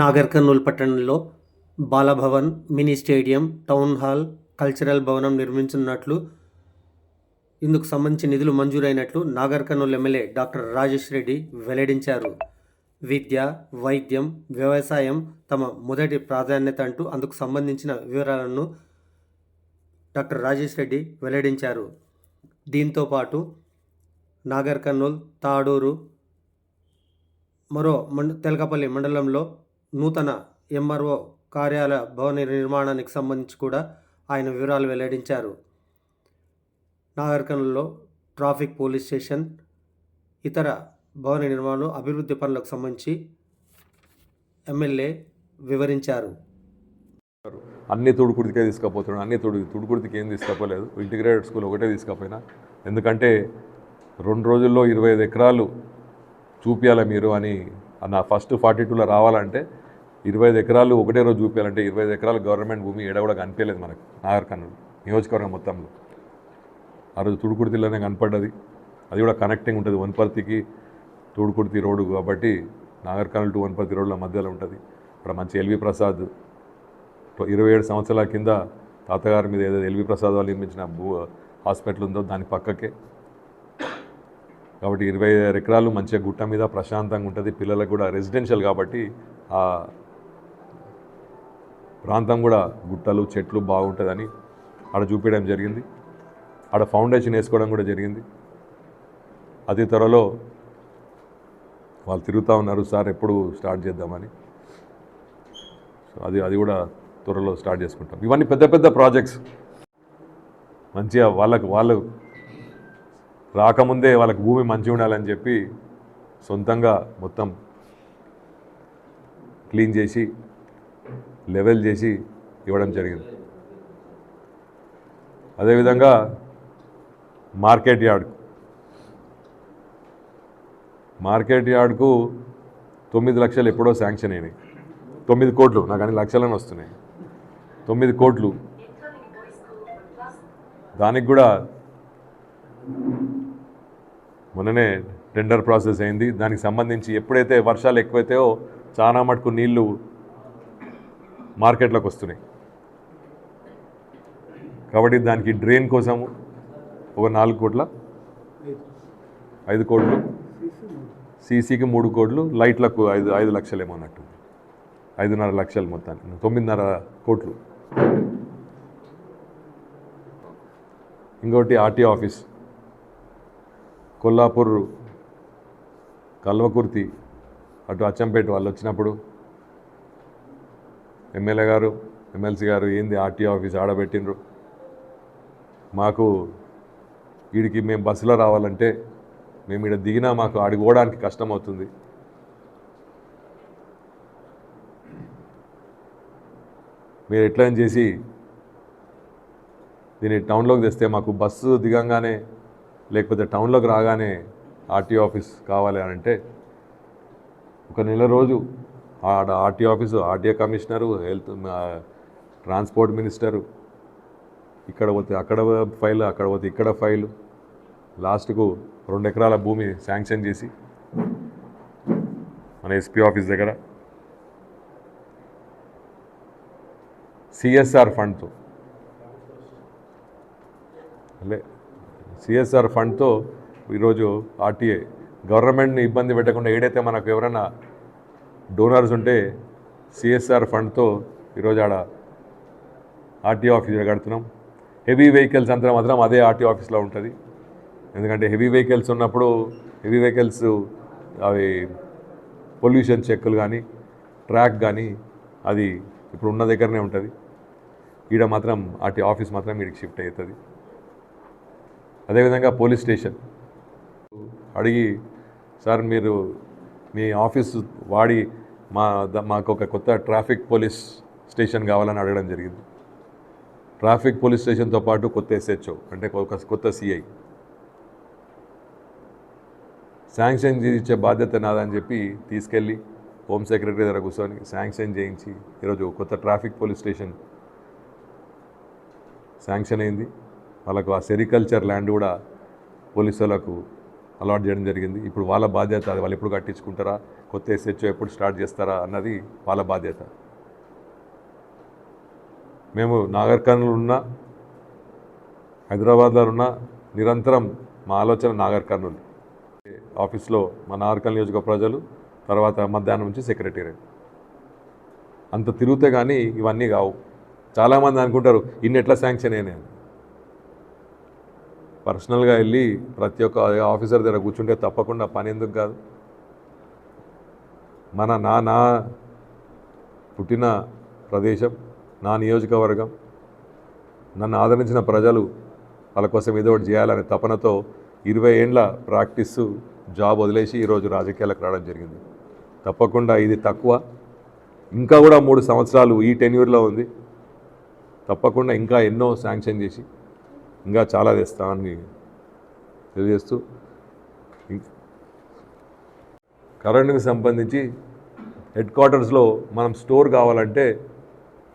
నాగర్ కర్నూల్ పట్టణంలో Balabhavan mini stadium town hall cultural భవనం నిర్మించనున్నట్లు ఇందుకు సంబంధించి నిధులు మంజూరైనట్లు నాగర్ కర్నూల్ ఎమ్మెల్యే డాక్టర్ రాజేష్ రెడ్డి వెల్లడించారు. విద్య వైద్యం వ్యవసాయం తమ మొదటి ప్రాధాన్యత అంటూ అందుకు సంబంధించిన వివరాలను డాక్టర్ రాజేష్ రెడ్డి వెల్లడించారు. దీంతో పాటు నాగర్ కర్నూల్ తాడూరు మరో మండ తెలకపల్లి మండలంలో నూతన ఎంఆర్ఓ కార్యాలయ భవన నిర్మాణానికి సంబంధించి కూడా ఆయన వివరాలు వెల్లడించారు. నాగర్కర్నూల్లో ట్రాఫిక్ పోలీస్ స్టేషన్ ఇతర భవన నిర్మాణం అభివృద్ధి పనులకు సంబంధించి ఎమ్మెల్యే వివరించారు. అన్ని తుడుకుడికే తీసుకుపోతున్నాడు అన్ని తుడు తుడుకుడికి ఏం తీసుకపోలేదు. ఇంటిగ్రేటెడ్ స్కూల్ ఒకటే తీసుకపోయినా. ఎందుకంటే రెండు రోజుల్లో ఇరవై ఐదు ఎకరాలు చూపించాలి మీరు అని నా ఫస్ట్ ఫార్టీ టూలో రావాలంటే ఇరవై ఐదు ఎకరాలు ఒకటే రోజు చూపించాలంటే ఇరవై ఐదు ఎకరాలు గవర్నమెంట్ భూమి ఏడ కూడా కనిపించలేదు మనకు. నాగర్కర్నూలు నియోజకవర్గం మొత్తంలో. ఆ రోజు తుడుకుడితిలోనే కనపడ్డది. అది కూడా కనెక్టింగ్ ఉంటుంది. వనపర్తికి తూడుకుర్తి రోడ్డు కాబట్టి నాగర్కర్నూలు టు వనపర్తి రోడ్ల మధ్యలో ఉంటుంది. ఇక్కడ మంచి ఎల్వి ప్రసాద్ ఇరవై ఏడు సంవత్సరాల కింద తాతగారి మీద ఏదో ఎల్వి ప్రసాద్ వాళ్ళు నిర్మించిన భూ హాస్పిటల్ ఉందో దాని పక్కకే. కాబట్టి ఇరవై ఐదు ఎకరాలు మంచిగా గుట్ట మీద ప్రశాంతంగా ఉంటుంది. పిల్లలకు కూడా రెసిడెన్షియల్ కాబట్టి ప్రాంతం కూడా గుట్టలు చెట్లు బాగుంటుందని ఆడ చూపించడం జరిగింది. ఆడ ఫౌండేషన్ వేసుకోవడం కూడా జరిగింది. అతి త్వరలో వాళ్ళు తిరుగుతూ ఉన్నారు సార్ ఎప్పుడు స్టార్ట్ చేద్దామని. సో అది అది కూడా త్వరలో స్టార్ట్ చేసుకుంటాం. ఇవన్నీ పెద్ద పెద్ద ప్రాజెక్ట్స్. మంచిగా వాళ్ళకు వాళ్ళు రాకముందే వాళ్ళకి భూమి మంచిగా ఉండాలని చెప్పి సొంతంగా మొత్తం క్లీన్ చేసి లెవెల్ చేసి ఇవ్వడం జరిగింది. అదేవిధంగా మార్కెట్ యార్డ్ మార్కెట్ యార్డ్కు తొమ్మిది లక్షలు ఎప్పుడో శాంక్షన్ అయినాయి. తొమ్మిది కోట్లు నాకు అన్ని లక్షలను వస్తున్నాయి. తొమ్మిది కోట్లు. దానికి కూడా మొన్ననే టెండర్ ప్రాసెస్ అయింది. దానికి సంబంధించి ఎప్పుడైతే వర్షాలు ఎక్కువైతాయో చాలా మటుకు నీళ్ళు మార్కెట్లోకి వస్తున్నాయి. కాబట్టి దానికి డ్రైన్ కోసము ఒక నాలుగు కోట్ల ఐదు కోట్లు సీసీకి మూడు కోట్లు లైట్లకు ఐదు ఐదు లక్షలేమో అన్నట్టు. ఐదున్నర లక్షలు మొత్తానికి తొమ్మిదిన్నర కోట్లు. ఇంకోటి ఆర్టీ ఆఫీస్. కొల్లాపూర్ కల్వకుర్తి అటు అచ్చంపేట వాళ్ళు వచ్చినప్పుడు ఎమ్మెల్యే గారు ఎమ్మెల్సీ గారు ఏంది ఆర్టీ ఆఫీస్ ఆడబెట్టిండ్రు? మాకు వీడికి మేము బస్సులో రావాలంటే మేము ఇక్కడ దిగినా మాకు అడుగుకోవడానికి కష్టం అవుతుంది మీరు ఎట్లయినా చేసి దీన్ని టౌన్లోకి తెస్తే మాకు బస్సు దిగంగానే లేకపోతే టౌన్లోకి రాగానే ఆర్టీ ఆఫీస్ కావాలి అని అంటే ఒక నెల రోజు ఆడ RT office RTA commissioner health transport minister. ఇక్కడ పోతే అక్కడ ఫైల్ అక్కడ పోతే ఇక్కడ ఫైలు. లాస్ట్కు రెండు ఎకరాల భూమి శాంక్షన్ చేసి మన ఎస్పీ ఆఫీస్ దగ్గర సిఎస్ఆర్ ఫండ్తో. అలే సిఎస్ఆర్ ఫండ్తో ఈరోజు ఆర్టీఏ గవర్నమెంట్ని ఇబ్బంది పెట్టకుండా ఏడైతే మనకు ఎవరైనా డోనర్స్ ఉంటే సిఎస్ఆర్ ఫండ్తో ఈరోజు ఆడ ఆర్టీ ఆఫీస్ కడుతున్నాం హెవీ వెహికల్స్ అంతా మాత్రం అదే ఆర్టీ ఆఫీస్లో ఉంటుంది. ఎందుకంటే హెవీ వెహికల్స్ ఉన్నప్పుడు హెవీ వెహికల్స్ అవి పొల్యూషన్ చెక్కులు కానీ ట్రాక్ కానీ అది ఇప్పుడు ఉన్న దగ్గరనే ఉంటుంది. ఈడ మాత్రం ఆర్టీ ఆఫీస్ మాత్రం వీడికి షిఫ్ట్ అవుతుంది అదేవిధంగా పోలీస్ స్టేషన్. అడిగి సార్ మీరు మీ ఆఫీస్ వాడి మా మాకు ఒక కొత్త ట్రాఫిక్ పోలీస్ స్టేషన్ కావాలని అడగడం జరిగింది. ట్రాఫిక్ పోలీస్ స్టేషన్తో పాటు కొత్త ఎస్హెచ్ఓ అంటే ఒక కొత్త సిఐ. శాంక్షన్ ఇచ్చే బాధ్యత నాదని చెప్పి తీసుకెళ్ళి హోమ్ సెక్రటరీ దగ్గర కూర్చొని శాంక్షన్ చేయించి ఈరోజు కొత్త ట్రాఫిక్ పోలీస్ స్టేషన్ శాంక్షన్ అయింది. వాళ్ళకు ఆ సెరికల్చర్ ల్యాండ్ కూడా పోలీసు వాళ్ళకు అలాట్ చేయడం జరిగింది. ఇప్పుడు వాళ్ళ బాధ్యత అది వాళ్ళు ఎప్పుడు కట్టించుకుంటారా? కొత్త ఎస్హెచ్ఓ ఎప్పుడు స్టార్ట్ చేస్తారా అన్నది వాళ్ళ బాధ్యత. మేము నాగర్ కర్నూలు ఉన్నా హైదరాబాద్లో ఉన్న నిరంతరం మా ఆలోచన నాగర్ కర్నూలు ఆఫీస్లో మా నాగర్కల్ నియోజక ప్రజలు తర్వాత మధ్యాహ్నం నుంచి సెక్రటేరియట్. అంత తిరిగితే కానీ ఇవన్నీ కావు. చాలామంది అనుకుంటారు ఇన్ని ఎట్లా శాంక్షన్ అయినాయి పర్సనల్గా వెళ్ళి ప్రతి ఒక్క ఆఫీసర్ దగ్గర కూర్చుంటే తప్పకుండా పని ఎందుకు కాదు. మన నా నా పుట్టిన ప్రదేశం నా నియోజకవర్గం నన్ను ఆదరించిన ప్రజలు వాళ్ళ కోసం ఏదో ఒకటి చేయాలనే తపనతో ఇరవై ఏండ్ల ప్రాక్టీస్ జాబ్ వదిలేసి ఈరోజు రాజకీయాలకు రావడం జరిగింది. తప్పకుండా ఇది తక్కువ. ఇంకా కూడా మూడు సంవత్సరాలు ఈ టెన్యూర్లో ఉంది. తప్పకుండా ఇంకా ఎన్నో శాంక్షన్ చేసి ఇంకా చాలా తెస్తామని తెలియజేస్తూ కరెంటుకు సంబంధించి హెడ్ క్వార్టర్స్లో మనం స్టోర్ కావాలంటే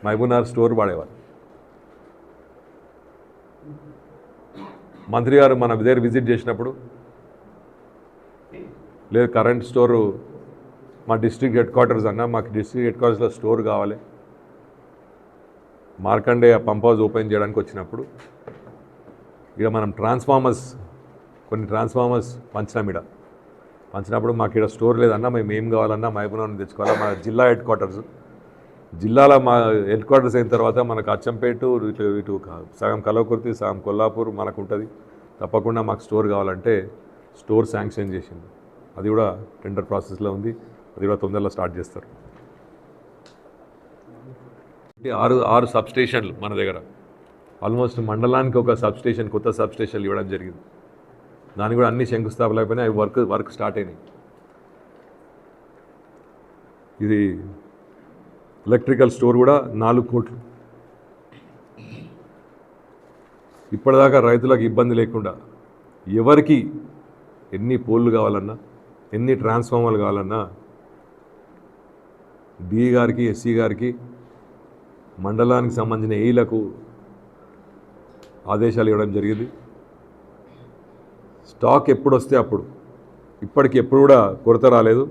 మహబూబ్నగర్ స్టోర్ వాడేవారు మంత్రి గారు మన దగ్గర విజిట్ చేసినప్పుడు లేదు కరెంట్ స్టోరు మా డిస్ట్రిక్ట్ హెడ్ క్వార్టర్స్ అన్న మాకు డిస్ట్రిక్ట్ హెడ్ క్వార్టర్స్లో స్టోర్ కావాలి. మార్కండే పంప్ హౌస్ ఓపెన్ చేయడానికి వచ్చినప్పుడు ఇక మనం ట్రాన్స్ఫార్మర్స్ కొన్ని ట్రాన్స్ఫార్మర్స్ పంచినాం ఇడ. పంచినప్పుడు మాకు ఇక్కడ స్టోర్ లేదన్నా మేము ఏం కావాలన్నా మహబూబ్నగర్ తెచ్చుకోవాలా. మా జిల్లా హెడ్ క్వార్టర్స్. జిల్లాలో మా హెడ్ క్వార్టర్స్ అయిన తర్వాత మనకు అచ్చంపేట ఇటు ఇటు సగం కలవకుర్తి సగం కొల్లాపూర్ మనకు ఉంటుంది తప్పకుండా మాకు స్టోర్ కావాలంటే స్టోర్ శాంక్షన్ చేసింది. అది కూడా టెండర్ ప్రాసెస్లో ఉంది. అది కూడా తొందరలో స్టార్ట్ చేస్తారు. అంటే ఆరు ఆరు సబ్ స్టేషన్లు మన దగ్గర. ఆల్మోస్ట్ మండలానికి ఒక సబ్ స్టేషన్ కొత్త సబ్ స్టేషన్లు ఇవ్వడం జరిగింది. దాన్ని కూడా అన్ని శంకుస్థాపనలు అయిపోయినాయి అవి వర్క్ వర్క్ స్టార్ట్ అయినాయి. ఇది ఎలక్ట్రికల్ స్టోర్ కూడా నాలుగు కోట్లు. ఇప్పటిదాకా రైతులకు ఇబ్బంది లేకుండా ఎవరికి ఎన్ని పోల్లు కావాలన్నా ఎన్ని ట్రాన్స్ఫార్మర్లు కావాలన్నా డి గారికి ఎస్సీ గారికి మండలానికి సంబంధించిన ఏఈలకు ఆదేశాలు ఇవ్వడం జరిగింది. స్టాక్ ఎప్పుడు వస్తే అప్పుడు. ఇప్పటికి ఎప్పుడు కూడా కొరత రాలేదు.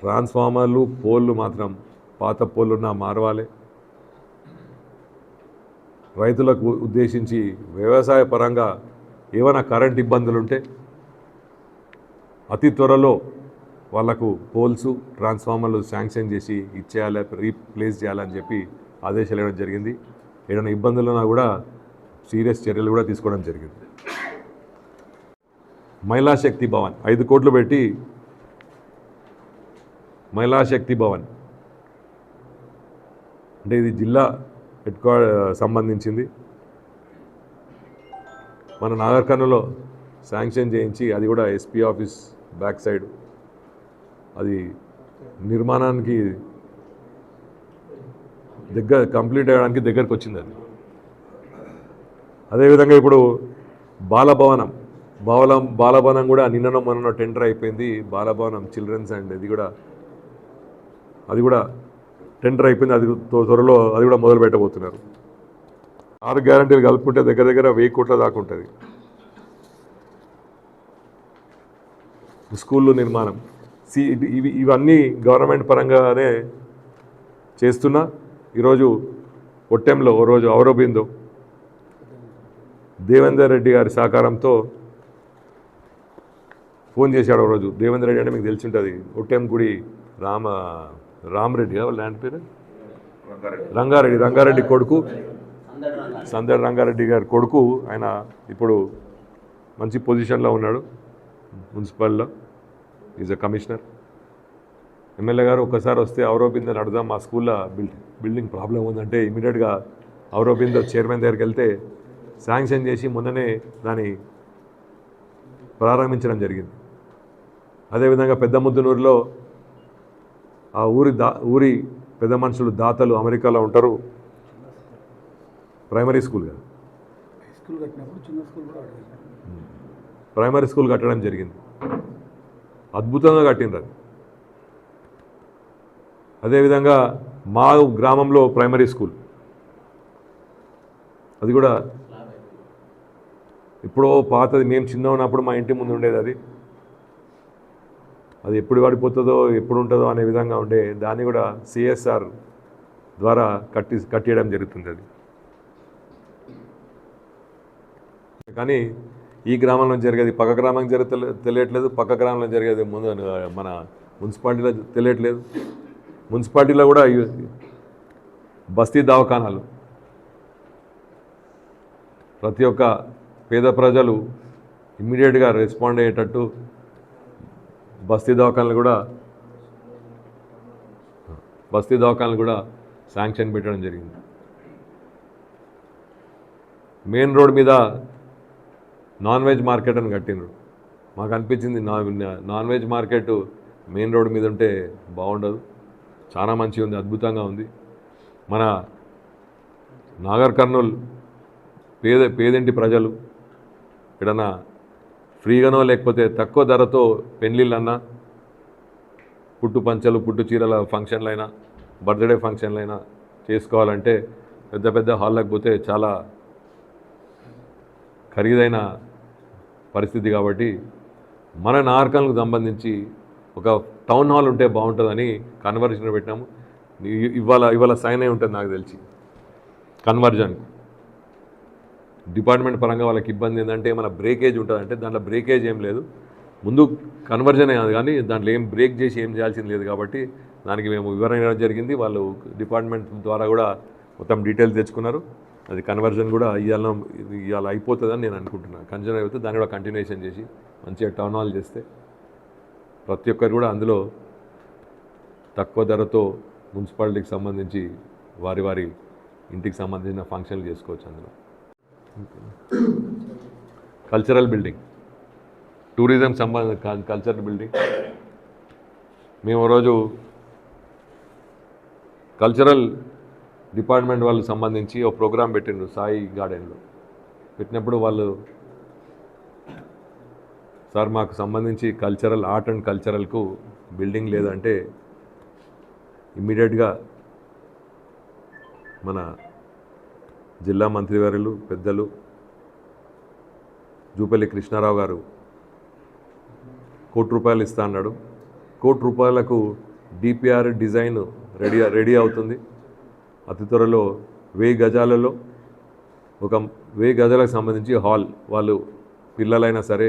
ట్రాన్స్ఫార్మర్లు పోల్లు మాత్రం పాత పోల్లున్నా మారవాలి. రైతులకు ఉద్దేశించి వ్యవసాయ పరంగా ఏమైనా కరెంట్ ఇబ్బందులు ఉంటే అతి త్వరలో వాళ్ళకు పోల్స్ ట్రాన్స్ఫార్మర్లు శాంక్షన్ చేసి ఇచ్చేయాలి రీప్లేస్ చేయాలని చెప్పి ఆదేశాలు ఇవ్వడం జరిగింది. ఏదైనా ఇబ్బందులు ఉన్నా కూడా సీరియస్ చర్యలు కూడా తీసుకోవడం జరిగింది. మహిళా శక్తి భవన్ ఐదు కోట్లు పెట్టి మహిళా శక్తి భవన్. అంటే ఇది జిల్లా హెడ్ సంబంధించింది. మన నాగర్కర్ణలో శాంక్షన్ చేయించి అది కూడా ఎస్పీ ఆఫీస్ బ్యాక్ సైడ్. అది నిర్మాణానికి దగ్గర కంప్లీట్ అయ్యడానికి దగ్గరకు వచ్చింది అది. అదేవిధంగా ఇప్పుడు బాలభవనం బాల బాలభవనం కూడా నిన్ననో మొన్న టెండర్ అయిపోయింది. బాలభవనం చిల్డ్రన్స్ అండ్ ఇది కూడా అది కూడా టెండర్ అయిపోయింది. అది త్వరలో అది కూడా మొదలు పెట్టబోతున్నారు. ఆరు గ్యారంటీలు కలుపుకుంటే దగ్గర దగ్గర వెయ్యి కోట్ల దాకా ఉంటుంది. స్కూళ్ళు నిర్మాణం. సి ఇవి ఇవన్నీ గవర్నమెంట్ పరంగానే చేస్తున్నా. ఈరోజు ఒట్టెంలో ఓ రోజు అవరోబిందో దేవేందర్ రెడ్డి గారి సహకారంతో ఫోన్ చేశాడు ఒక రోజు. దేవేందర్ రెడ్డి అంటే మీకు తెలిసి ఉంటుంది ఒట్టెం గుడి రామ రామరెడ్డి వాళ్ళ ల్యాండ్ పేరు? రంగారెడ్డి రంగారెడ్డి కొడుకు. సందడి రంగారెడ్డి గారి కొడుకు. ఆయన ఇప్పుడు మంచి పొజిషన్లో ఉన్నాడు మున్సిపల్లో. ఈజ్ అ కమిషనర్ ఎమ్మెల్యే గారు ఒకసారి వస్తే అవరోబిందని అడుగుదాం మా స్కూల్లో బిల్డింగ్ బిల్డింగ్ ప్రాబ్లం ఉందంటే ఇమీడియట్గా అవరోబింద చైర్మన్ దగ్గరికి వెళ్తే శాంక్షన్ చేసి మొన్ననే దాన్ని ప్రారంభించడం జరిగింది. అదేవిధంగా పెద్ద ముద్దునూరులో ఆ ఊరి దా ఊరి పెద్ద మనుషులు దాతలు అమెరికాలో ఉంటారు. ప్రైమరీ స్కూల్ కదా? ప్రైమరీ స్కూల్ కట్టడం జరిగింది. అద్భుతంగా కట్టిండ్రు అది. అదేవిధంగా మా గ్రామంలో ప్రైమరీ స్కూల్. అది కూడా ఎప్పుడో పాతది మేము చిన్న ఉన్నప్పుడు మా ఇంటి ముందు ఉండేది అది. అది ఎప్పుడు పడిపోతుందో ఎప్పుడు ఉంటుందో అనే విధంగా ఉండే దాన్ని కూడా సిఎస్ఆర్ ద్వారా కట్టి కట్టేయడం జరుగుతుంది అది. కానీ ఈ గ్రామంలో జరిగేది పక్క గ్రామం జరిగే తెలియట్లేదు పక్క గ్రామంలో జరిగేది ముందు మన మున్సిపాలిటీలో తెలియట్లేదు. మున్సిపాలిటీలో కూడా బస్తీ దవాఖానాలు. ప్రతి ఒక్క పేద ప్రజలు ఇమ్మీడియట్గా రెస్పాండ్ అయ్యేటట్టు బస్తీ దవాఖానాలు కూడా బస్తీ దవాఖానాలు కూడా శాంక్షన్ పెట్టడం జరిగింది. మెయిన్ రోడ్ మీద నాన్ వెజ్ మార్కెట్ అని కట్టిండ్రు. మాకు అనిపించింది నా non veg market main road మీద ఉంటే బాగుండదు. చాలా మంచిగా ఉంది అద్భుతంగా ఉంది. మన నాగర్ కర్నూలు పేద పేదింటి ప్రజలు ఎక్కడన్నా ఫ్రీగానో లేకపోతే తక్కువ ధరతో పెళ్ళిళ్ళన్నా పుట్టు పంచలు పుట్టు చీరల ఫంక్షన్లైనా బర్త్డే ఫంక్షన్లైనా చేసుకోవాలంటే పెద్ద పెద్ద హాల్లోకి పోతే చాలా ఖరీదైన పరిస్థితి కాబట్టి మన నార్కల్కు సంబంధించి ఒక టౌన్ హాల్ ఉంటే బాగుంటుందని కన్వర్జన్ పెట్టినాము. ఇవాళ ఇవాళ సైన్ అయి ఉంటుంది నాకు తెలిసి. కన్వర్జన్ డిపార్ట్మెంట్ పరంగా వాళ్ళకి ఇబ్బంది ఏంటంటే మన బ్రేకేజ్ ఉంటుందంటే దాంట్లో బ్రేకేజ్ ఏం లేదు. ముందు కన్వర్జన్ అయ్యాది కానీ దాంట్లో ఏం బ్రేక్ చేసి ఏం చేయాల్సింది లేదు కాబట్టి దానికి మేము వివరణ ఇవ్వడం జరిగింది. వాళ్ళు డిపార్ట్మెంట్ ద్వారా కూడా మొత్తం డీటెయిల్స్ తెచ్చుకున్నారు. అది కన్వర్జన్ కూడా ఇవాళ ఇవాళ అయిపోతుందని నేను అనుకుంటున్నాను. కన్వర్జన్ అయిపోతే దాన్ని కూడా కంటిన్యూషన్ చేసి మంచిగా టర్న్ ఆల్ చేస్తే ప్రతి ఒక్కరు కూడా అందులో తక్కువ ధరతో మున్సిపాలిటీకి సంబంధించి వారి వారి ఇంటికి సంబంధించిన ఫంక్షన్లు చేసుకోవచ్చు అందులో. కల్చరల్ బిల్డింగ్ టూరిజం సంబంధ కల్చరల్ బిల్డింగ్ మేము రోజు కల్చరల్ డిపార్ట్మెంట్ వాళ్ళకి సంబంధించి ఒక ప్రోగ్రాం పెట్టిండ్రు సాయి గార్డెన్లో. పెట్టినప్పుడు వాళ్ళు సార్ మాకు సంబంధించి కల్చరల్ ఆర్ట్ అండ్ కల్చరల్కు బిల్డింగ్ లేదంటే ఇమ్మీడియట్గా మన జిల్లా మంత్రివర్యులు పెద్దలు జూపల్లి కృష్ణారావు గారు కోటి రూపాయలు ఇస్తా అన్నాడు. కోటి రూపాయలకు డిపిఆర్ డిజైన్ రెడీ రెడీ అవుతుంది. అతి త్వరలో వెయ్యి గజాలలో ఒక వెయ్యి గజాలకు సంబంధించి హాల్ వాళ్ళు పిల్లలైనా సరే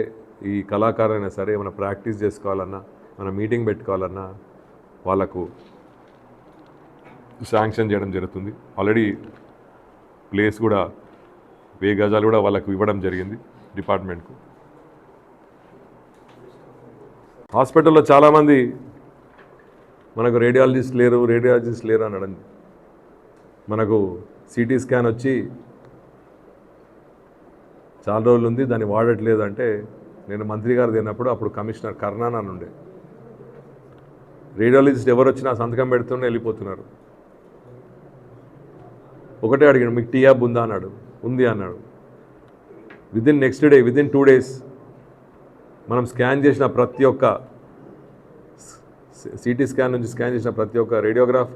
ఈ కళాకారులైనా సరే ఏమైనా ప్రాక్టీస్ చేసుకోవాలన్నా మన మీటింగ్ పెట్టుకోవాలన్నా వాళ్ళకు శాంక్షన్ చేయడం జరుగుతుంది. ఆల్రెడీ ప్లేస్ కూడా వెయ్యి గజాలు కూడా వాళ్ళకు ఇవ్వడం జరిగింది డిపార్ట్మెంట్కు. హాస్పిటల్లో చాలామంది మనకు రేడియాలజిస్ట్ లేరు రేడియాలజిస్ట్ లేరు అనడం మనకు సిటీ స్కాన్ వచ్చి చాలా రోజులు ఉంది దాన్ని వాడట్లేదు అంటే నేను మంత్రి గారు తిన్నప్పుడు అప్పుడు కమిషనర్ కర్ణాన్ అని ఉండే. రేడియాలజిస్ట్ ఎవరు వచ్చినా సంతకం పెడుతూనే వెళ్ళిపోతున్నారు. ఒకటే అడిగాడు మీకు టీయాబ్ ఉందా అన్నాడు ఉంది అన్నాడు within next day within two days మనం స్కాన్ చేసిన ప్రతి ఒక్క సిటీ స్కాన్ నుంచి స్కాన్ చేసిన ప్రతి ఒక్క రేడియోగ్రాఫ్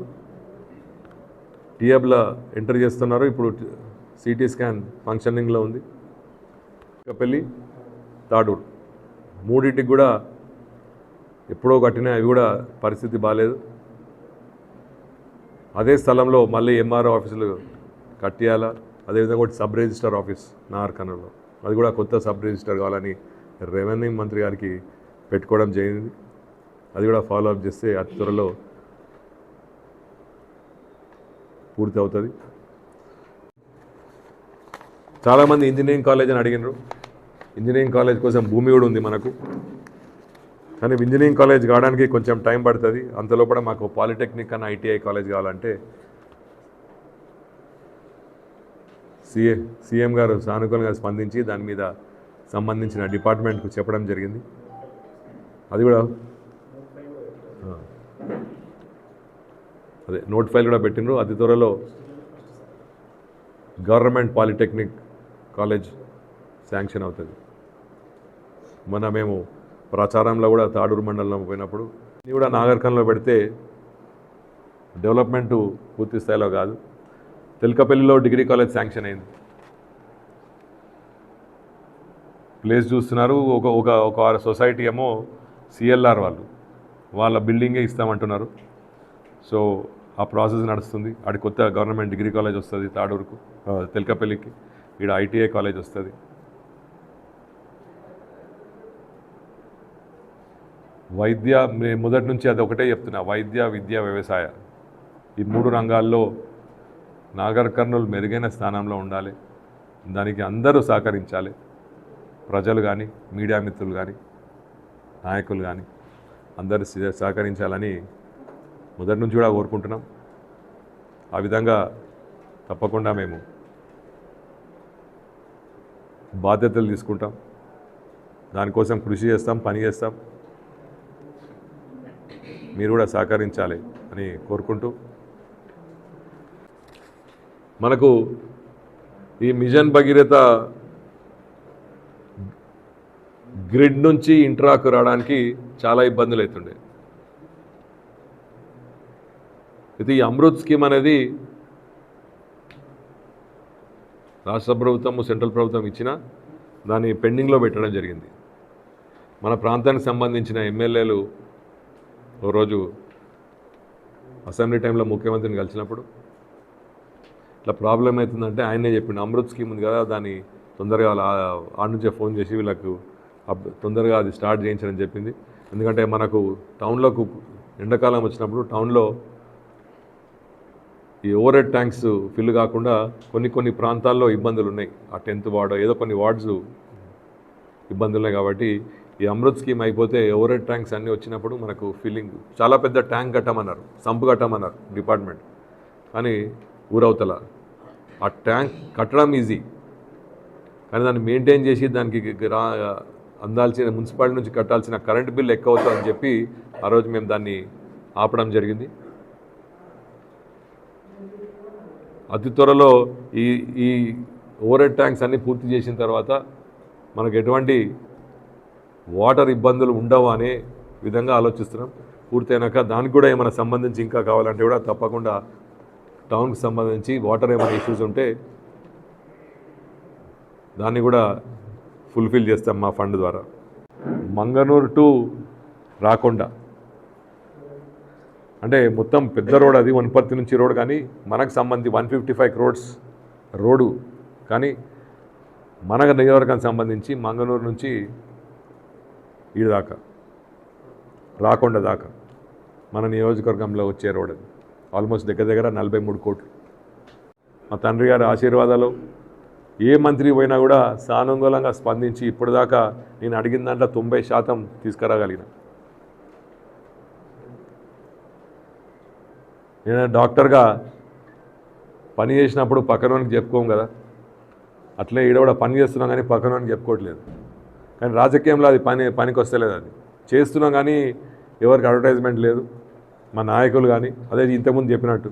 టీఎబ్లో ఎంటర్ చేస్తున్నారు ఇప్పుడు సిటీ స్కాన్ ఫంక్షనింగ్లో ఉంది పెళ్ళి తాడూరు మూడింటికి కూడా ఎప్పుడో కట్టిన అవి కూడా పరిస్థితి బాగాలేదు అదే స్థలంలో మళ్ళీ ఎంఆర్ఓ ఆఫీసులు కట్యాల అదేవిధంగా ఒకటి సబ్ రిజిస్టర్ ఆఫీస్ నార్కనలో అది కూడా కొత్త సబ్ రిజిస్టర్ కావాలని రెవెన్యూ మంత్రి గారికి పెట్టుకోవడం జరిగింది. అది కూడా ఫాలో అప్ చేస్తే అతి త్వరలో పూర్తి అవుతుంది చాలామంది ఇంజనీరింగ్ కాలేజ్ అని అడిగినారు. ఇంజనీరింగ్ కాలేజ్ కోసం భూమి కూడా ఉంది మనకు. కానీ ఇంజనీరింగ్ కాలేజ్ కావడానికి కొంచెం టైం పడుతుంది. అంతలోపల మాకు పాలిటెక్నిక్ అని ఐటీఐ కాలేజ్ కావాలంటే సీఏ సీఎం గారు సానుకూలంగా స్పందించి దాని మీద సంబంధించిన డిపార్ట్మెంట్కు చెప్పడం జరిగింది. అది కూడా అదే నోట్ ఫైల్ కూడా పెట్టినరు అతి త్వరలో గవర్నమెంట్ పాలిటెక్నిక్ కాలేజ్ శాంక్షన్ అవుతుంది. మొన్న మేము ప్రచారంలో కూడా తాడూరు మండలంలో పోయినప్పుడు ఇది కూడా నాగర్కర్లో పెడితే డెవలప్మెంట్ పూర్తి స్థాయిలో కాదు. తెలకపల్లిలో డిగ్రీ కాలేజ్ శాంక్షన్ అయింది. ప్లేస్ చూస్తున్నారు. ఒక ఒక ఒక సొసైటీ ఏమో సిఎల్ఆర్ వాళ్ళు. వాళ్ళ బిల్డింగే ఇస్తామంటున్నారు. సో ఆ ప్రాసెస్ నడుస్తుంది. ఆడి కొత్త గవర్నమెంట్ డిగ్రీ కాలేజ్ వస్తుంది తాడూరుకు తెలకపల్లికి. ఈడ ఇక్కడ ఐటీఐ కాలేజ్ వస్తుంది. వైద్య మే- మొదటి నుంచి అది ఒకటే చెప్తున్నా. వైద్య విద్య వ్యవసాయ. ఈ మూడు రంగాల్లో నాగర్ కర్నూలు మెరుగైన స్థానంలో ఉండాలి. దానికి అందరూ సహకరించాలి. ప్రజలు కానీ మీడియా మిత్రులు కానీ నాయకులు కానీ అందరూ సహకరించాలని మొదటి నుంచి కూడా కోరుకుంటున్నాం. ఆ విధంగా తప్పకుండా మేము బాధ్యతలు తీసుకుంటాం. దానికోసం కృషి చేస్తాం పని చేస్తాం. మీరు కూడా సహకరించాలి అని కోరుకుంటూ మనకు ఈ మిషన్ భగీరథ గ్రిడ్ నుంచి ఇంట్రాకు రావడానికి చాలా ఇబ్బందులు అవుతుండే. ఇది ఈ అమృత్ స్కీమ్ అనేది రాష్ట్ర ప్రభుత్వం సెంట్రల్ ప్రభుత్వం ఇచ్చిన దాన్ని పెండింగ్లో పెట్టడం జరిగింది. మన ప్రాంతానికి సంబంధించిన ఎమ్మెల్యేలు ఓ రోజు అసెంబ్లీ టైంలో ముఖ్యమంత్రిని కలిసినప్పుడు ఇట్లా ప్రాబ్లం అవుతుందంటే ఆయనే చెప్పిండు. అమృత్ స్కీమ్ ఉంది కదా దాన్ని తొందరగా ఆడి నుంచే ఫోన్ చేసి వీళ్ళకు అప్- తొందరగా అది స్టార్ట్ చేయించని చెప్పింది. ఎందుకంటే మనకు టౌన్లోకి ఎండాకాలం వచ్చినప్పుడు టౌన్లో ఈ ఓవర్ హెడ్ ట్యాంక్స్ ఫిల్ కాకుండా కొన్ని కొన్ని ప్రాంతాల్లో ఇబ్బందులు ఉన్నాయి. ఆ టెన్త్ వార్డు ఏదో కొన్ని వార్డ్స్ ఇబ్బందులు ఉన్నాయి కాబట్టి ఈ అమృత్ స్కీమ్ అయిపోతే ఓవర్ హెడ్ ట్యాంక్స్ అన్నీ వచ్చినప్పుడు మనకు ఫిల్లింగ్ చాలా పెద్ద ట్యాంక్ కట్టమన్నారు సంపు కట్టమన్నారు డిపార్ట్మెంట్. కానీ ఊరవతల. ఆ ట్యాంక్ కట్టడం ఈజీ. కానీ దాన్ని మెయింటైన్ చేసి దానికి రా అందాల్సిన మున్సిపాలిటీ నుంచి కట్టాల్సిన కరెంట్ బిల్ ఎక్కువ అవుతుందని చెప్పి ఆ రోజు మేము దాన్ని ఆపడం జరిగింది. అతి త్వరలో ఈ ఈ ఓవర్ హెడ్ ట్యాంక్స్ అన్నీ పూర్తి చేసిన తర్వాత మనకు ఎటువంటి వాటర్ ఇబ్బందులు ఉండవు అనే విధంగా ఆలోచిస్తున్నాం. పూర్తయినాక దానికి కూడా ఏమైనా సంబంధించి ఇంకా కావాలంటే కూడా తప్పకుండా టౌన్కి సంబంధించి వాటర్ ఏమైనా ఇష్యూస్ ఉంటే దాన్ని కూడా ఫుల్ఫిల్ చేస్తాం మా ఫండ్ ద్వారా. మంగనూరు టు రాకొండ. అంటే మొత్తం పెద్ద రోడ్ అది వనపర్తి నుంచి రోడ్ కానీ మనకు సంబంధించి one fifty five crores road కానీ మన నియోజకవర్గానికి సంబంధించి మంగనూరు నుంచి ఈ దాకా రాకొండ దాకా మన నియోజకవర్గంలో వచ్చే రోడ్ అది. ఆల్మోస్ట్ దగ్గర దగ్గర నలభై మూడు కోట్లు. మా తండ్రి గారి ఆశీర్వాదాలు ఏ మంత్రి పోయినా కూడా సానుకూలంగా స్పందించి ఇప్పటిదాకా నేను అడిగిన దాంట్లో తొంభై శాతం తీసుకురాగలిగిన. నేను డాక్టర్గా పని చేసినప్పుడు పక్కనోనికి చెప్పుకోం కదా. అట్లే ఈడ కూడా పని చేస్తున్నాం కానీ పక్కనోనికి చెప్పుకోవట్లేదు. కానీ రాజకీయంలో అది పని పనికి వస్తలేదు అది. చేస్తున్నాం కానీ ఎవరికి అడ్వర్టైజ్మెంట్ లేదు. మా నాయకులు కానీ అదే ఇంతకుముందు చెప్పినట్టు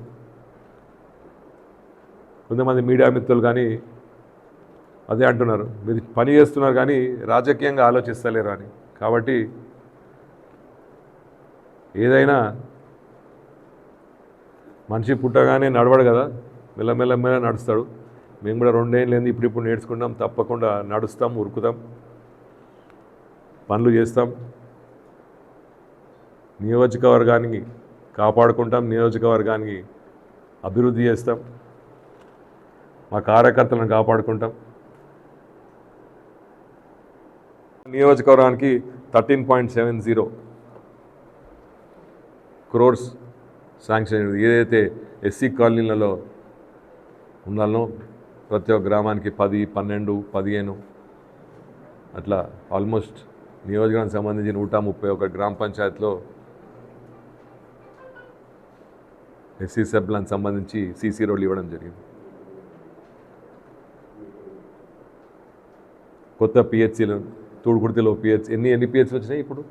కొంతమంది మీడియా మిత్రులు కానీ అదే అంటున్నారు. మీరు పని చేస్తున్నారు కానీ రాజకీయంగా ఆలోచిస్తలేరు అని. కాబట్టి ఏదైనా మనిషి పుట్టగానే నడవడు కదా మెల్లమెల్లమెల్ల నడుస్తాడు. మేము కూడా రెండేళ్ళు ఏంది ఇప్పుడు ఇప్పుడు నేర్చుకుంటాం తప్పకుండా నడుస్తాం ఉరుకుతాం పనులు చేస్తాం. నియోజకవర్గానికి కాపాడుకుంటాం నియోజకవర్గానికి అభివృద్ధి చేస్తాం. మా కార్యకర్తలను కాపాడుకుంటాం. నియోజకవర్గానికి thirteen point seven zero crores sanction ఏదైతే ఎస్సీ కాలనీలలో ఉన్నాలో ప్రతి ఒక్క గ్రామానికి పది పన్నెండు పదిహేను అట్లా ఆల్మోస్ట్ నియోజకవర్గానికి సంబంధించి నూట ముప్పై ఒక గ్రామ పంచాయతీలో ఎస్సీ సభ్యులకు సంబంధించి సీసీ రోడ్లు ఇవ్వడం జరిగింది. కొత్త పిహెచ్సీలు తూడుకుర్తిలో పిహెచ్ ఎన్ని ఎన్ని పిహెచ్సి వచ్చినాయి ఇప్పుడు?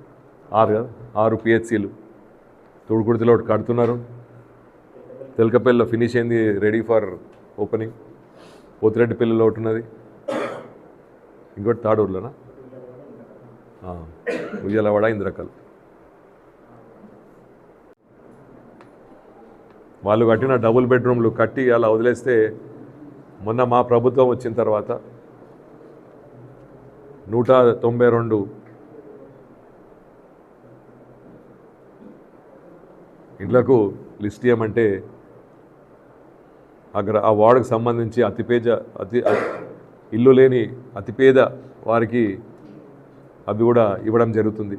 ఆరు కదా? ఆరు పిహెచ్సీలు. తూడుకుర్తిలో ఒకటి కడుతున్నారు. తెలకపల్లిలో ఫినిష్ అయింది రెడీ ఫర్ ఓపెనింగ్. పోతిరెడ్డిపల్లిలో ఒకటి ఉన్నది. ఇంకోటి తాడూరులోనా? ఉయ్యాలవాడ ఇంద్రకల్. వాళ్ళు కట్టిన డబుల్ బెడ్రూమ్లు కట్టి అలా వదిలేస్తే మొన్న మా ప్రభుత్వం వచ్చిన తర్వాత నూట తొంభై రెండు ఇండ్లకు లిస్ట్ ఇవ్వమంటే అక్కడ ఆ వార్డుకు సంబంధించి అతిపేద అతి ఇల్లు లేని అతిపేద వారికి అవి కూడా ఇవ్వడం జరుగుతుంది.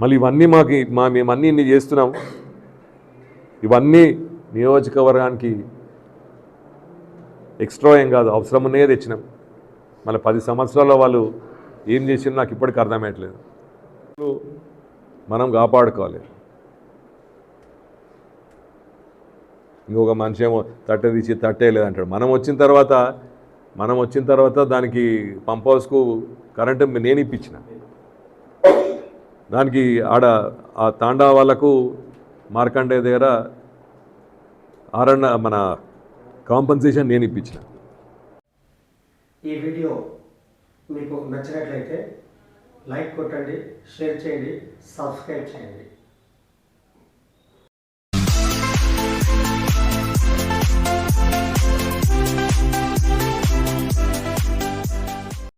మళ్ళీ ఇవన్నీ మాకు మా మేమన్నీ ఇన్ని చేస్తున్నాం. ఇవన్నీ నియోజకవర్గానికి ఎక్స్ట్రా ఏం కాదు అవసరం ఉన్నాయే తెచ్చినాం. మళ్ళీ పది సంవత్సరాల్లో వాళ్ళు ఏం చేసినా నాకు ఇప్పటికీ అర్థమయ్యట్లేదు. మనం కాపాడుకోవాలి. ఇంకొక మనిషి ఏమో తట్టె తీసి తట్టే లేదంటాడు. మనం వచ్చిన తర్వాత మనం వచ్చిన తర్వాత దానికి పంప్ హౌస్కు కరెంటు నేను ఇప్పించిన. దానికి ఆడ ఆ తాండా వాళ్ళకు మార్కండే దగ్గర ఆరన్న మన కాంపన్సేషన్ నేను ఇప్పించిన. ఈ వీడియో మీకు నచ్చినట్లయితే లైక్ కొట్టండి షేర్ చేయండి సబ్స్క్రైబ్ చేయండి.